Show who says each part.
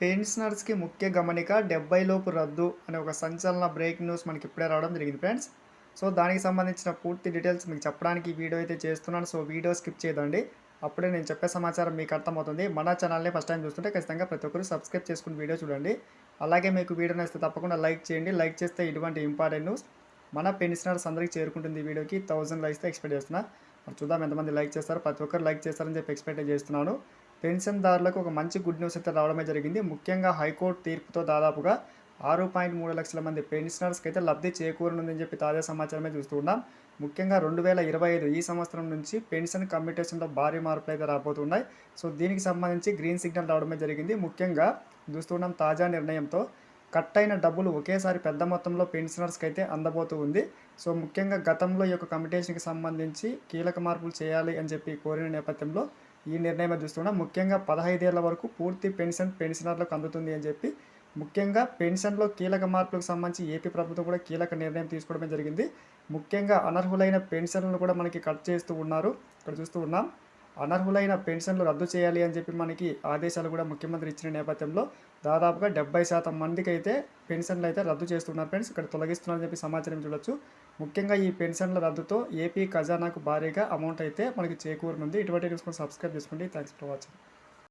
Speaker 1: పెన్షనర్స్కి ముఖ్య గమనిక డెబ్బై లోపు రద్దు అనే ఒక సంచలన బ్రేక్ న్యూస్ మనకి ఇప్పుడే రావడం జరిగింది ఫ్రెండ్స్. సో దానికి సంబంధించిన పూర్తి డీటెయిల్స్ మీకు చెప్పడానికి వీడియో అయితే చేస్తున్నాను. సో వీడియో స్కిప్ చేయదండి. అప్పుడే నేను చెప్పే సమాచారం మీకు అర్థమవుతుంది. మన ఛానల్ని ఫస్ట్ టైం చూస్తుంటే ఖచ్చితంగా ప్రతి ఒక్కరు సబ్స్క్రైబ్ చేసుకుని వీడియో చూడండి. అలాగే మీకు వీడియో నచ్చితే తప్పకుండా లైక్ చేయండి. లైక్ చేస్తే ఇటువంటి ఇంపార్టెంట్ న్యూస్ మన పెన్షనర్స్ అందరికీ చేరుకుంటుంది వీడియోకి. థౌసండ్ లైక్స్ ఎక్స్పెక్ట్ చేస్తున్నా. మరి చూద్దాం ఎంతమంది లైక్ చేస్తారు. ప్రతి ఒక్కరు లైక్ చేస్తారని చెప్పి ఎక్స్పెక్ట్ చేస్తున్నాను. పెన్షన్దారులకు ఒక మంచి గుడ్ న్యూస్ అయితే రావడమే జరిగింది. ముఖ్యంగా హైకోర్టు తీర్పుతో దాదాపుగా ఆరు పాయింట్ మూడు లక్షల మంది పెన్షనర్స్కి అయితే లబ్ధి చేకూరనుందని చెప్పి తాజా సమాచారమే చూస్తున్నాం ముఖ్యంగా రెండు వేల ఇరవై ఐదు ఈ సంవత్సరం నుంచి పెన్షన్ కమ్యూటేషన్లో భారీ మార్పులు అయితే రాబోతున్నాయి. సో దీనికి సంబంధించి గ్రీన్ సిగ్నల్ రావడమే జరిగింది. ముఖ్యంగా చూస్తున్నాం తాజా నిర్ణయంతో కట్ అయిన డబ్బులు ఒకేసారి పెద్ద మొత్తంలో పెన్షనర్స్కి అయితే అందబోతూ ఉంది. సో ముఖ్యంగా గతంలో ఈ యొక్క కమిటేషన్కి సంబంధించి కీలక మార్పులు చేయాలి అని చెప్పి కోరిన నేపథ్యంలో ఈ నిర్ణయం చూస్తున్నాం. ముఖ్యంగా పదహైదేళ్ళ వరకు పూర్తి పెన్షన్ పెన్షనర్లకు అందుతుంది అని చెప్పి ముఖ్యంగా పెన్షన్లో కీలక మార్పులకు సంబంధించి ఏపీ ప్రభుత్వం కూడా కీలక నిర్ణయం తీసుకోవడమే జరిగింది. ముఖ్యంగా అనర్హులైన పెన్షన్లను కూడా మనకి కట్ చేస్తూ ఉన్నారు ఇక్కడ చూస్తూ ఉన్నాం. అనర్హులైన పెన్షన్లు రద్దు చేయాలి అని చెప్పి మనకి ఆదేశాలు కూడా ముఖ్యమంత్రి ఇచ్చిన నేపథ్యంలో దాదాపుగా డెబ్బై శాతం మందికి అయితే పెన్షన్లు అయితే రద్దు చేస్తున్నారు ఫ్రెండ్స్. ఇక్కడ తొలగిస్తున్నారని చెప్పి సమాచారం చూడొచ్చు. ముఖ్యంగా ఈ పెన్షన్ల రద్దుతో ఏపీ ఖజానాకు భారీగా అమౌంట్ అయితే మనకి చేకూరనుంది. ఇటువంటి న్యూస్ సబ్స్క్రైబ్ చేసుకోండి. Thanks for watching